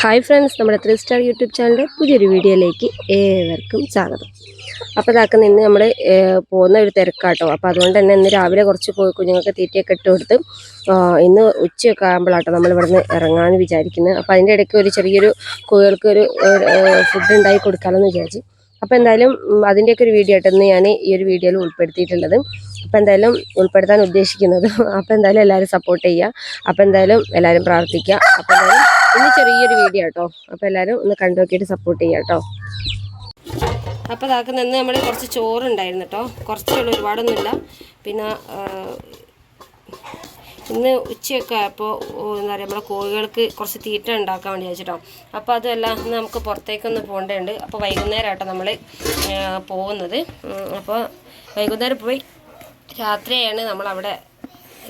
Hi friends നമ്മുടെ three star YouTube ചാനലിന്റെ പുതിയൊരു വീഡിയോയിലേക്ക് ഏവർക്കും സ്വാഗതം. അപ്പോൾ ഇതാക്കുന്ന ഇന്ന് നമ്മൾ പോകുന്ന ഒരു തിരക്കാട്ടോ. അപ്പോൾ അതുകൊണ്ട് തന്നെ ഇന്ന് രാവിലെ കുറച്ച് പോയി കുഞ്ഞുങ്ങൾക്ക് തീറ്റയൊക്കെ ഇട്ട് കൊടുത്ത് ഇന്ന് ഉച്ചയൊക്കെ ആകുമ്പോഴാട്ടോ നമ്മൾ ഇവിടുന്ന് ഇറങ്ങാമെന്ന് വിചാരിക്കുന്നത് അപ്പോൾ അതിന്റെ ഇടയ്ക്ക് ഒരു ചെറിയൊരു കോഴികൾക്ക് ഒരു ഫുഡ് ഉണ്ടാക്കി കൊടുക്കാമെന്ന് വിചാരിച്ചു. അപ്പോൾ എന്തായാലും അതിന്റെയൊക്കെ ഒരു വീഡിയോ ആയിട്ട് ഇന്ന് ഞാൻ ഈ ഒരു വീഡിയോയിൽ ഉൾപ്പെടുത്തിയിട്ടുള്ളത്. അപ്പോൾ എന്തായാലും ഉൾപ്പെടുത്താൻ ഉദ്ദേശിക്കുന്നത് അപ്പോൾ എന്തായാലും എല്ലാവരും സപ്പോർട്ട് ചെയ്യുക. അപ്പോൾ എന്തായാലും എല്ലാവരും പ്രാർത്ഥിക്കുക. അപ്പോൾ എന്തായാലും ഇന്ന് ചെറിയൊരു വീഡിയോ കേട്ടോ അപ്പോൾ എല്ലാവരും ഒന്ന് കണ്ടു നോക്കിയിട്ട് സപ്പോർട്ട് ചെയ്യാം കേട്ടോ. അപ്പോൾ ഇതാക്കുന്ന ഇന്ന് നമ്മൾ കുറച്ച് ചോറുണ്ടായിരുന്നു കേട്ടോ. കുറച്ചുള്ള ഒരുപാടൊന്നുമില്ല. പിന്നെ ഇന്ന് ഉച്ചയൊക്കെ ആയപ്പോൾ എന്താ പറയുക നമ്മുടെ കോഴികൾക്ക് കുറച്ച് തീറ്റ ഉണ്ടാക്കാൻ വേണ്ടി വെച്ചിട്ടോ അപ്പോൾ അതുമല്ല ഇന്ന് നമുക്ക് പുറത്തേക്കൊന്ന് പോകേണ്ടതുണ്ട്. അപ്പോൾ വൈകുന്നേരം നമ്മൾ പോകുന്നത്. അപ്പോൾ വൈകുന്നേരം പോയി രാത്രിയാണ് നമ്മളവിടെ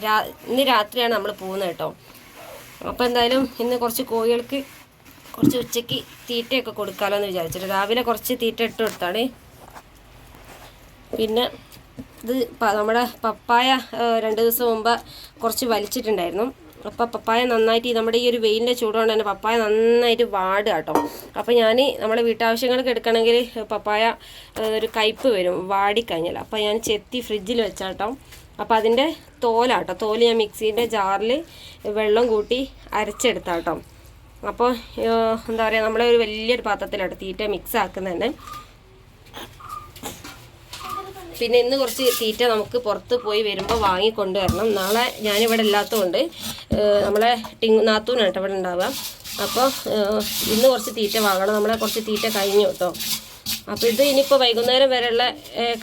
രാ ഇന്ന് രാത്രിയാണ് നമ്മൾ പോകുന്നത് കേട്ടോ. അപ്പോൾ എന്തായാലും ഇന്ന് കുറച്ച് കോഴികൾക്ക് കുറച്ച് ഉച്ചയ്ക്ക് തീറ്റയൊക്കെ കൊടുക്കാമല്ലോ എന്ന് വിചാരിച്ചിട്ട്. രാവിലെ കുറച്ച് തീറ്റ ഇട്ട് കൊടുത്താണ്. പിന്നെ ഇത് നമ്മുടെ പപ്പായ രണ്ട് ദിവസം മുമ്പ് കുറച്ച് വലിച്ചിട്ടുണ്ടായിരുന്നു. അപ്പോൾ പപ്പായ നന്നായിട്ട് നമ്മുടെ ഈ ഒരു വെയിലിന്റെ ചൂടുകൊണ്ട് തന്നെ പപ്പായ നന്നായിട്ട് വാടുക കേട്ടോ അപ്പോൾ ഞാൻ നമ്മുടെ വീട്ടാവശ്യങ്ങൾക്ക് എടുക്കണമെങ്കിൽ പപ്പായ ഒരു കയ്പ്പ് വരും വാടിക്കഴിഞ്ഞാൽ അപ്പോൾ ഞാൻ ചെത്തി ഫ്രിഡ്ജിൽ വെച്ചാട്ടോ. അപ്പോൾ അതിന്റെ തോലാട്ടോ. തോൽ ഞാൻ മിക്സീന്റെ ജാറിൽ വെള്ളം കൂട്ടി അരച്ചെടുത്താട്ടോ. അപ്പോൾ എന്താ പറയുക നമ്മളെ ഒരു വലിയൊരു പാത്രത്തിലാണ് തീറ്റ മിക്സ് ആക്കുന്നത് തന്നെ പിന്നെ ഇന്ന് കുറച്ച് തീറ്റ നമുക്ക് പുറത്ത് പോയി വരുമ്പോൾ വാങ്ങിക്കൊണ്ട് വരണം നാളെ ഞാനിവിടെ ഇല്ലാത്തതുകൊണ്ട് നമ്മളെ ടിങ് നാത്തൂനാണ് കേട്ടോ ഇവിടെ ഉണ്ടാവുക. അപ്പോൾ ഇന്ന് കുറച്ച് തീറ്റ വാങ്ങണം. നമ്മളെ കുറച്ച് തീറ്റ കഴിഞ്ഞു കേട്ടോ. അപ്പോൾ ഇത് ഇനിയിപ്പോൾ വൈകുന്നേരം വരെയുള്ള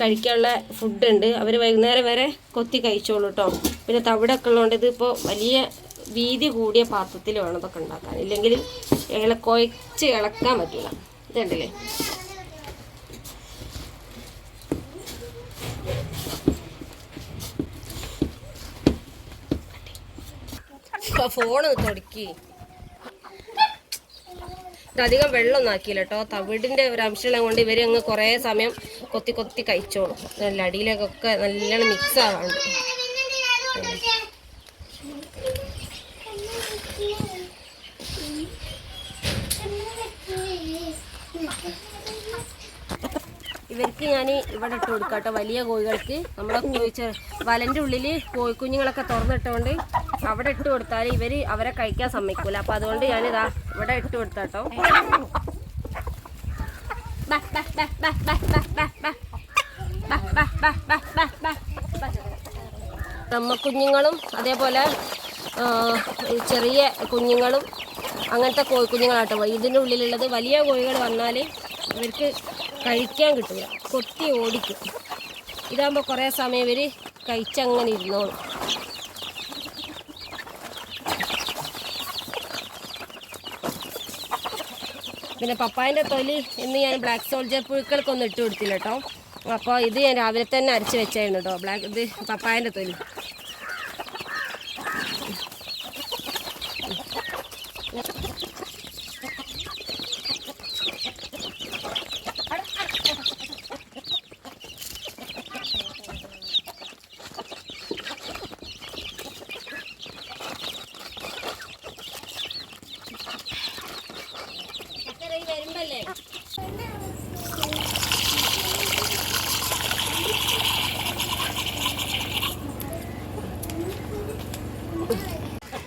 കഴിക്കാനുള്ള ഫുഡ് ഉണ്ട് അവർ വൈകുന്നേരം വരെ കൊത്തി കഴിച്ചോളൂ കേട്ടോ. പിന്നെ തവിടൊക്കെ ഉള്ളതുകൊണ്ട് ഇതിപ്പോൾ വലിയ വീതി കൂടിയ പാത്രത്തിൽ വേണം ഇതൊക്കെ ഉണ്ടാക്കാൻ. ഇല്ലെങ്കിൽ ഇള കുഴച്ച് ഇളക്കാൻ പറ്റില്ല ഇതുണ്ടല്ലേ ഫോണ് തുടക്കി. അധികം വെള്ളം ആക്കിയില്ല കേട്ടോ. തവിടിന്റെ ഒരു അംശം കൊണ്ട് ഇവർ അങ്ങ് കുറേ സമയം കൊത്തി കൊത്തി കഴിച്ചോളും. നല്ല അടിയിലേക്കൊക്കെ നല്ലോണം മിക്സ് ആവാണ്ട്. ഇവർക്ക് ഞാൻ ഇവിടെ ഇട്ട് കൊടുക്കാം കേട്ടോ വലിയ കോഴികൾക്ക് നമ്മളെ കോഴിച്ച വലന്റെ ഉള്ളിൽ കോഴിക്കുഞ്ഞുങ്ങളൊക്കെ തുറന്നിട്ടുകൊണ്ട് അവിടെ ഇട്ട് കൊടുത്താൽ ഇവർ അവരെ കഴിക്കാൻ സമ്മതിക്കൂല അപ്പം അതുകൊണ്ട് ഞാനിതാ ഇവിടെ ഇട്ട് കൊടുത്താട്ടോ കുഞ്ഞുങ്ങളും അതേപോലെ ചെറിയ കുഞ്ഞുങ്ങളും അങ്ങനത്തെ കോഴിക്കുഞ്ഞുങ്ങളാട്ടോ ഇതിന്റെ ഉള്ളിലുള്ളത് വലിയ കോഴികൾ വന്നാൽ ഇവർക്ക് കഴിക്കാൻ കിട്ടില്ല കൊത്തി ഓടിക്കും. ഇതാകുമ്പോൾ കുറേ സമയം ഇവർ കഴിച്ചങ്ങനെ ഇരുന്നോളും. പിന്നെ പപ്പായന്റെ തൊലി ഇന്ന് ഞാൻ ബ്ലാക്ക് സോൾജർ പുഴുക്കൾക്കൊന്നും ഇട്ട് കൊടുത്തില്ല കേട്ടോ അപ്പോൾ ഇത് ഞാൻ രാവിലെ തന്നെ അരച്ച് വെച്ചായിരുന്നു കേട്ടോ ബ്ലാക്ക് ഇത് പപ്പായന്റെ തൊലി വരുമ്പല്ലേ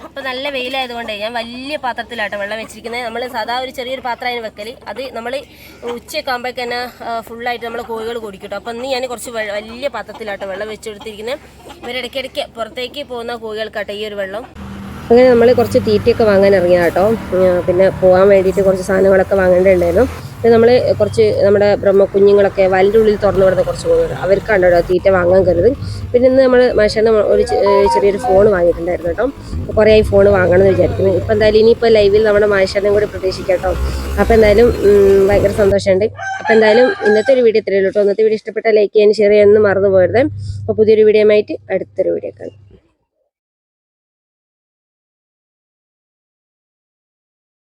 അപ്പോൾ നല്ല വെയിലായതുകൊണ്ട് ഞാൻ വലിയ പാത്രത്തിലാട്ടോ വെള്ളം വെച്ചിരിക്കുന്നത്. നമ്മൾ സാധാ ഒരു ചെറിയൊരു പാത്രമാണ് വെക്കൽ അത് നമ്മൾ ഉച്ചയൊക്കെ ആകുമ്പോഴേക്ക് തന്നെ ഫുള്ളായിട്ട് നമ്മൾ കോഴികൾ കുടിക്കട്ടോ. അപ്പം ഇന്ന് ഞാൻ കുറച്ച് വലിയ പാത്രത്തിലാട്ടോ വെള്ളം വെച്ചെടുത്തിരിക്കുന്നത് ഇവരിടയ്ക്കിടയ്ക്ക് പുറത്തേക്ക് പോകുന്ന കോഴികൾക്കാട്ടോ ഈ ഒരു വെള്ളം. അങ്ങനെ നമ്മൾ കുറച്ച് തീറ്റയൊക്കെ വാങ്ങാൻ ഇറങ്ങിയ കേട്ടോ ഉം, പിന്നെ പോകാൻ വേണ്ടിയിട്ട് കുറച്ച് സാധനങ്ങളൊക്കെ വാങ്ങേണ്ടതുണ്ടായിരുന്നു. പിന്നെ നമ്മൾ കുറച്ച് നമ്മുടെ ബ്രഹ്മ കുഞ്ഞുങ്ങളൊക്കെ വലിന്റെ ഉള്ളിൽ തുറന്നു വിടുന്ന കുറച്ച് കോഴികൾ അവർക്കാണ് കണ്ടോ തീറ്റ വാങ്ങാൻ കരുത്. പിന്നെ ഇന്ന് നമ്മൾ മനുഷ്യന്റെ ഒരു ചെറിയൊരു ഫോൺ വാങ്ങിയിട്ടുണ്ടായിരുന്നു കേട്ടോ. കുറേ ആയി ഫോൺ വാങ്ങണം എന്ന് വിചാരിക്കുന്നു. ഇപ്പം എന്തായാലും ഇനിയിപ്പോൾ ലൈവിൽ നമ്മുടെ മനുഷ്യനെ കൂടി പ്രതീക്ഷിക്കാം കേട്ടോ. അപ്പോൾ എന്തായാലും ഭയങ്കര സന്തോഷമുണ്ട്. അപ്പോൾ എന്തായാലും ഇന്നത്തെ ഒരു വീഡിയോ ഇത്രയുള്ളൂ കേട്ടോ. ഇന്നത്തെ വീഡിയോ ഇഷ്ടപ്പെട്ട ലൈക്ക് ചെയ്യാൻ ഷെയർ ചെയ്യാനൊന്നും മറന്നു പോകരുത്. അപ്പോൾ പുതിയൊരു വീഡിയോ ആയിട്ട് അടുത്തൊരു വീഡിയോ കാണാം.